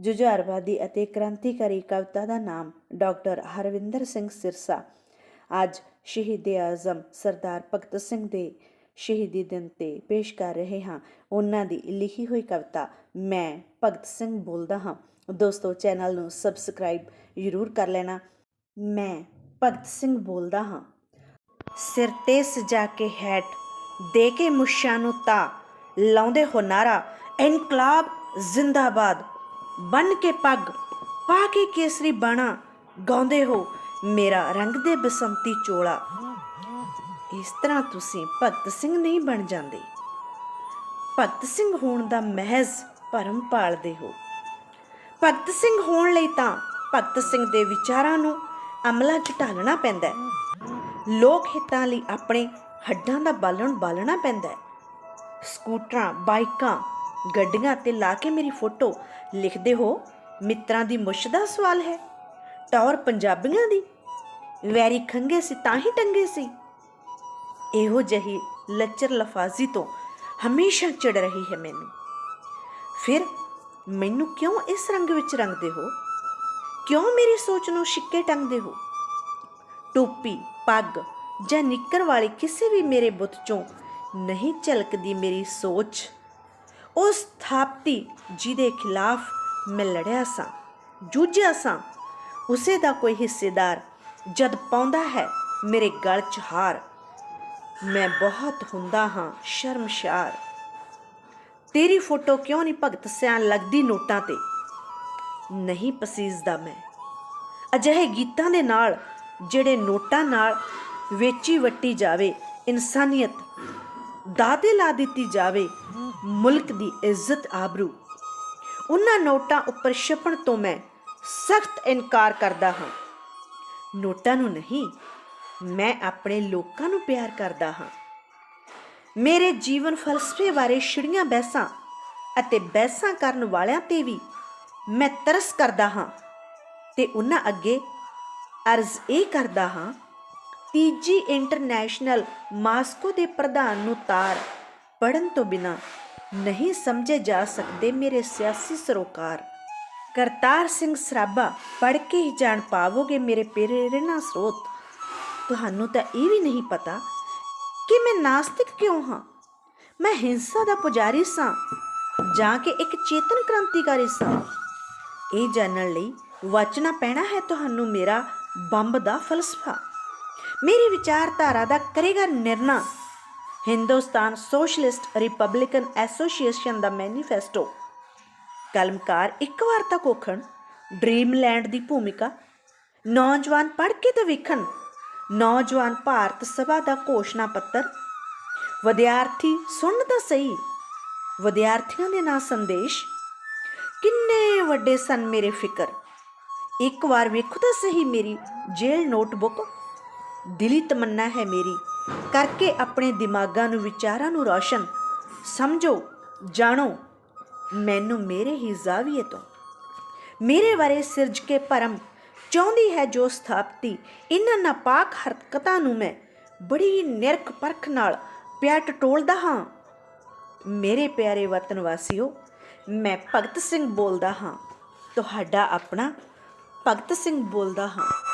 ਜੁਝਾਰਵਾਦੀ ਅਤੇ ਕ੍ਰਾਂਤੀਕਾਰੀ ਕਵਿਤਾ ਦਾ ਨਾਮ ਡਾਕਟਰ ਹਰਵਿੰਦਰ ਸਿੰਘ ਸਿਰਸਾ। ਅੱਜ ਸ਼ਹੀਦ ਆਜ਼ਮ ਸਰਦਾਰ ਭਗਤ ਸਿੰਘ ਦੇ ਸ਼ਹੀਦੀ ਦਿਨ ਤੇ ਪੇਸ਼ ਕਰ ਰਹੇ ਹਾਂ। ਉਹਨਾਂ ਦੀ ਲਿਖੀ ਹੋਈ ਕਵਿਤਾ ਮੈਂ ਭਗਤ ਸਿੰਘ ਬੋਲਦਾ ਹਾਂ। ਦੋਸਤੋ, ਚੈਨਲ ਨੂੰ ਸਬਸਕ੍ਰਾਈਬ ਜ਼ਰੂਰ ਕਰ ਲੈਣਾ। ਮੈਂ ਭਗਤ ਸਿੰਘ ਬੋਲਦਾ ਹਾਂ। ਸਿਰ ਤੇ ਸਜਾ ਕੇ ਹੈਟ, ਦੇ ਕੇ ਮੁੱਛਾਂ ਨੂੰ ਤਾ ਲਾਉਂਦੇ ਹੋ ਨਾਰਾ, ਇਨਕਲਾਬ ਜ਼ਿੰਦਾਬਾਦ। ਬਨ ਕੇ ਪੱਗ ਪਾ ਕੇ ਕੇਸਰੀ ਬਾਣਾ ਗਾਉਂਦੇ ਹੋ ਮੇਰਾ ਰੰਗ ਦੇ ਬਸੰਤੀ ਚੋਲਾ। ਇਸ ਤਰ੍ਹਾਂ ਤੁਸੀਂ ਭਗਤ ਸਿੰਘ ਨਹੀਂ ਬਣ ਜਾਂਦੇ। ਭਗਤ ਸਿੰਘ ਹੋਣ ਦਾ ਮਹਿਜ਼ ਭਰਮ ਪਾਲਦੇ ਹੋ। ਭਗਤ ਸਿੰਘ ਹੋਣ ਲਈ ਤਾਂ ਭਗਤ ਸਿੰਘ ਦੇ ਵਿਚਾਰਾਂ ਨੂੰ ਅਮਲਾ 'ਚ ਢਾਲਣਾ ਪੈਂਦਾ ਹੈ। ਲੋਕ ਹਿੱਤਾਂ ਲਈ ਆਪਣੇ ਹੱਡਾਂ ਦਾ ਬਾਲਣ ਬਾਲਣਾ ਪੈਂਦਾ ਹੈ। ਸਕੂਟਰਾਂ, ਬਾਈਕਾਂ ਗੱਡੀਆਂ ਤੇ ਲਾ ਕੇ ਮੇਰੀ ਫੋਟੋ ਲਿਖਦੇ ਹੋ, ਮਿੱਤਰਾਂ ਦੀ ਮੁੱਛ ਸਵਾਲ ਹੈ, ਟੌਰ ਪੰਜਾਬੀਆਂ ਦੀ। ਵੈਰੀ ਖੰਗੇ ਸੀ, ਤਾਂ ਹੀ ਟੰਗੇ ਸੀ। ਇਹੋ ਜਿਹੀ ਲੱਚਰ ਲਫਾਜ਼ੀ ਤੋਂ ਹਮੇਸ਼ਾ ਚੜ ਰਹੀ ਹੈ ਮੈਨੂੰ। ਫਿਰ ਮੈਨੂੰ ਕਿਉਂ ਇਸ ਰੰਗ ਵਿੱਚ ਰੰਗਦੇ ਹੋ? ਕਿਉਂ ਮੇਰੀ ਸੋਚ ਨੂੰ ਛਿੱਕੇ ਟੰਗਦੇ ਹੋ? ਟੋਪੀ, ਪੱਗ ਜਾਂ ਨਿੱਕਰ ਵਾਲੀ ਕਿਸੇ ਵੀ ਮੇਰੇ ਬੁੱਤ ਚੋਂ ਨਹੀਂ ਝਲਕਦੀ ਮੇਰੀ ਸੋਚ। ਉਸ ਥਾਪਤੀ ਜਿਹਦੇ ਖਿਲਾਫ ਮੈਂ ਲੜਿਆ ਸਾਂ, ਜੂਝਿਆ ਸਾਂ। ਉਸੇ ਦਾ ਕੋਈ ਹਿੱਸੇਦਾਰ ਜਦ ਪਾਉਂਦਾ ਹੈ ਮੇਰੇ ਗਲ 'ਚ ਹਾਰ। ਮੈਂ ਬਹੁਤ ਹੁੰਦਾ ਹਾਂ ਸ਼ਰਮਸ਼ਾਰ। ਤੇਰੀ ਫੋਟੋ ਕਿਉਂ ਨਹੀਂ ਭਗਤ ਸਿਆਣ ਲੱਗਦੀ ਨੋਟਾਂ ਤੇ? ਨਹੀਂ ਪਸੀਜਦਾ ਮੈਂ। ਅਜਿਹੇ ਗੀਤਾਂ ਦੇ ਨਾਲ ਜਿਹੜੇ ਨੋਟਾਂ ਨਾਲ ਵੇਚੀ ਵੱਟੀ ਜਾਵੇ, ਇਨਸਾਨੀਅਤ ਦਾਦੇ ਲਾ ਦਿੱਤੀ ਜਾਵੇ ਮੁਲਕ ਦੀ ਇੱਜ਼ਤ ਆਬਰੂ। ਉਹਨਾਂ ਨੋਟਾਂ ਉੱਪਰ ਛਪਣ ਤੋਂ ਮੈਂ ਸਖਤ ਇਨਕਾਰ ਕਰਦਾ ਹਾਂ। ਨੋਟਾਂ ਨੂੰ ਨਹੀਂ, ਮੈਂ ਆਪਣੇ ਲੋਕਾਂ ਨੂੰ ਪਿਆਰ ਕਰਦਾ ਹਾਂ। ਮੇਰੇ ਜੀਵਨ ਫਲਸਫੇ ਬਾਰੇ ਛਿੜੀਆਂ ਬਹਿਸਾਂ ਅਤੇ ਬਹਿਸਾਂ ਕਰਨ ਵਾਲਿਆਂ ਤੇ ਵੀ ਮੈਂ ਤਰਸ ਕਰਦਾ ਹਾਂ ਤੇ ਉਹਨਾਂ ਅੱਗੇ ਅਰਜ਼ ਇਹ ਕਰਦਾ ਹਾਂ, ਤੀਜੀ ਇੰਟਰਨੈਸ਼ਨਲ ਮਾਸਕੋ ਦੇ ਪ੍ਰਧਾਨ ਨੂੰ ਤਾਰ ਪੜਨ ਤੋਂ ਬਿਨਾ ਨਹੀਂ ਸਮਝੇ ਜਾ ਸਕਦੇ ਮੇਰੇ ਸਿਆਸੀ ਸਰੋਕਾਰ। ਕਰਤਾਰ ਸਿੰਘ ਸਰਾਭਾ, ਪੜ੍ਹ ਕੇ ਹੀ ਜਾਣ ਪਾਵੋਗੇ ਮੇਰੇ ਪ੍ਰੇਰਣਾ ਸਰੋਤ। ਤੁਹਾਨੂੰ ਤਾਂ ਇਹ ਵੀ ਨਹੀਂ ਪਤਾ ਕਿ ਮੈਂ ਨਾਸਤਿਕ ਕਿਉਂ ਹਾਂ? ਮੈਂ ਹਿੰਸਾ ਦਾ ਪੁਜਾਰੀ ਸਾਂ, ਜਾਂ ਕਿ ਇੱਕ ਚੇਤਨ ਕ੍ਰਾਂਤੀਕਾਰੀ ਸਾਂ? ਇਹ ਜਾਣਨ ਲਈ ਵਾਚਣਾ ਪੈਣਾ ਹੈ ਤੁਹਾਨੂੰ ਮੇਰਾ ਬੰਬ ਦਾ ਫਲਸਫਾ। ਮੇਰੀ ਵਿਚਾਰਧਾਰਾ ਦਾ ਕਰੇਗਾ ਨਿਰਣਾ। ਹਿੰਦੁਸਤਾਨ ਸੋਸ਼ਲਿਸਟ ਰਿਪਬਲਿਕਨ ਐਸੋਸੀਏਸ਼ਨ ਦਾ ਮੈਨੀਫੈਸਟੋ। ਕਲਮਕਾਰ ਇੱਕ ਵਾਰ ਤਾਂ ਕੋਖਣ, ਡ੍ਰੀਮਲੈਂਡ ਦੀ ਭੂਮਿਕਾ, ਨੌਜਵਾਨ ਪੜ੍ਹ ਕੇ ਤਾਂ ਵੇਖਣ, ਨੌਜਵਾਨ ਭਾਰਤ ਸਭਾ ਦਾ ਘੋਸ਼ਣਾ ਪੱਤਰ, ਵਿਦਿਆਰਥੀ ਸੁਣ ਤਾਂ ਸਹੀ, ਵਿਦਿਆਰਥੀਆਂ ਦੇ ਨਾਂ ਸੰਦੇਸ਼, ਕਿੰਨੇ ਵੱਡੇ ਸਨ ਮੇਰੇ ਫਿਕਰ। ਇੱਕ ਵਾਰ ਵੇਖੋ ਤਾਂ ਸਹੀ ਮੇਰੀ ਜੇਲ੍ਹ ਨੋਟਬੁੱਕ, ਦਿਲੀ ਤਮੰਨਾ ਹੈ ਮੇਰੀ। ਕਰਕੇ ਆਪਣੇ ਦਿਮਾਗਾਂ ਨੂੰ, ਵਿਚਾਰਾਂ ਨੂੰ ਰੌਸ਼ਨ ਸਮਝੋ, ਜਾਣੋ, ਮੈਨੂੰ ਮੇਰੇ ਹੀ ਜ਼ਾਵੀਏ ਤੋਂ। ਮੇਰੇ ਬਾਰੇ ਸਿਰਜ ਕੇ ਪਰਮ ਚਾਹੁੰਦੀ ਹੈ ਜੋ ਸਥਾਪਤੀ। ਇਹਨਾਂ ਨਾਪਾਕ ਹਰਕਤਾਂ ਨੂੰ ਮੈਂ ਬੜੀ ਨਿਰਖ ਪਰਖ ਨਾਲ ਪਿਆ ਟੋਲਦਾ ਹਾਂ। ਮੇਰੇ ਪਿਆਰੇ ਵਤਨ ਵਾਸੀਓ, ਮੈਂ ਭਗਤ ਸਿੰਘ ਬੋਲਦਾ ਹਾਂ। ਤੁਹਾਡਾ ਆਪਣਾ ਭਗਤ ਸਿੰਘ ਬੋਲਦਾ ਹਾਂ।